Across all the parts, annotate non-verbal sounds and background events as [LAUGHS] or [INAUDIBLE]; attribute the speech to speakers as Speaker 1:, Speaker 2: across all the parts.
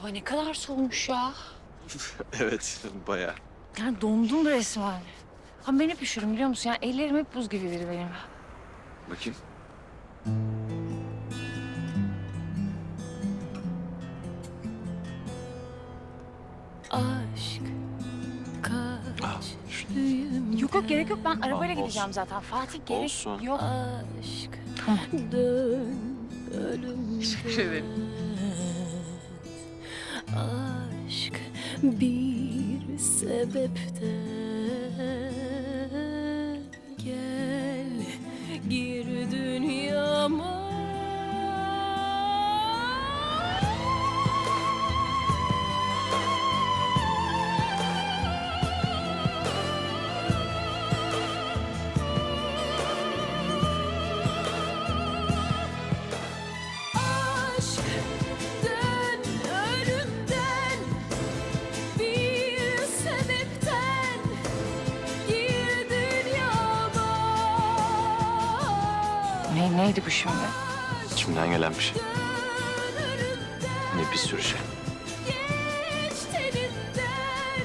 Speaker 1: Hava ne kadar soğumuş ya. [LAUGHS]
Speaker 2: evet bayağı.
Speaker 1: Yani dondum resmen. Ha ben hep üşürüm biliyor musun? Yani ellerim hep buz gibidir benim.
Speaker 2: Bakayım.
Speaker 3: Aşk kaç
Speaker 2: Ah,
Speaker 3: düğüm
Speaker 1: Yok yok gerek yok. Ben arabayla
Speaker 2: olsun.
Speaker 1: gideceğim zaten. Fatih gerek
Speaker 2: Olsun.
Speaker 1: yok.
Speaker 3: Aşk
Speaker 1: Tamam.
Speaker 3: dön ölümden
Speaker 1: Teşekkür ederim.
Speaker 3: Aşk bir sebepten Gel gir
Speaker 1: Ne, neydi bu şimdi?
Speaker 2: İçimden gelen bir şey. Ne bir sürü şey.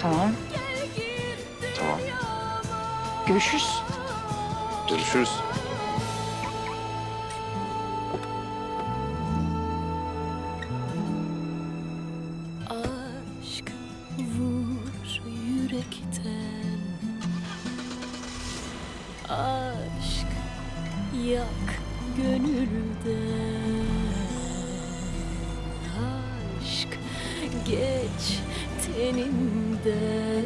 Speaker 1: Tamam.
Speaker 2: Tamam.
Speaker 1: Görüşürüz.
Speaker 2: Görüşürüz.
Speaker 3: Aşk vur yürekten Aşk yak gönülden Aşk geç tenimden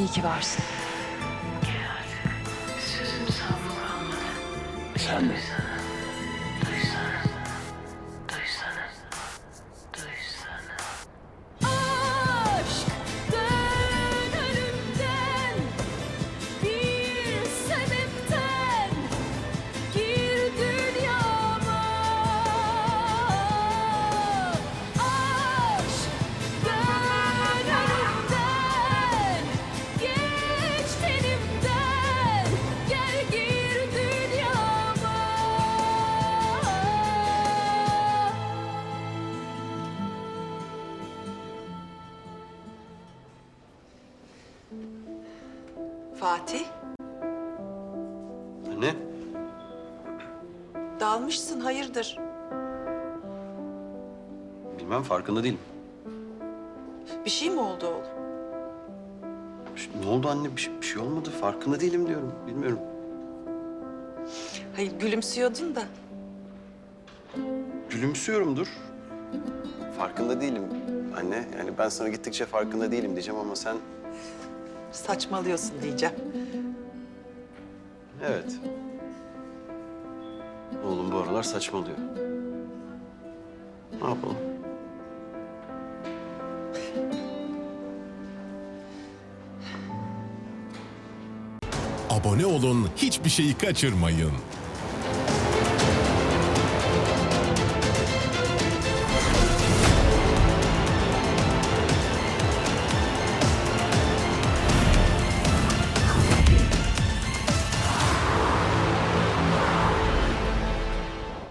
Speaker 1: İyi ki varsın.
Speaker 2: Sen de.
Speaker 4: Fatih,
Speaker 2: Anne.
Speaker 4: dalmışsın hayırdır?
Speaker 2: Bilmem farkında değilim.
Speaker 4: Bir şey mi oldu oğlum?
Speaker 2: Ne oldu anne? Bir şey, bir şey olmadı. Farkında değilim diyorum. Bilmiyorum.
Speaker 4: Hayır gülümsüyordun da.
Speaker 2: Gülümsüyorumdur. Farkında değilim anne. Yani ben sana gittikçe farkında değilim diyeceğim ama sen...
Speaker 4: Saçmalıyorsun diyeceğim.
Speaker 2: Evet. Oğlum bu aralar saçmalıyor. Ne yapalım?
Speaker 5: Abone olun, hiçbir şeyi kaçırmayın.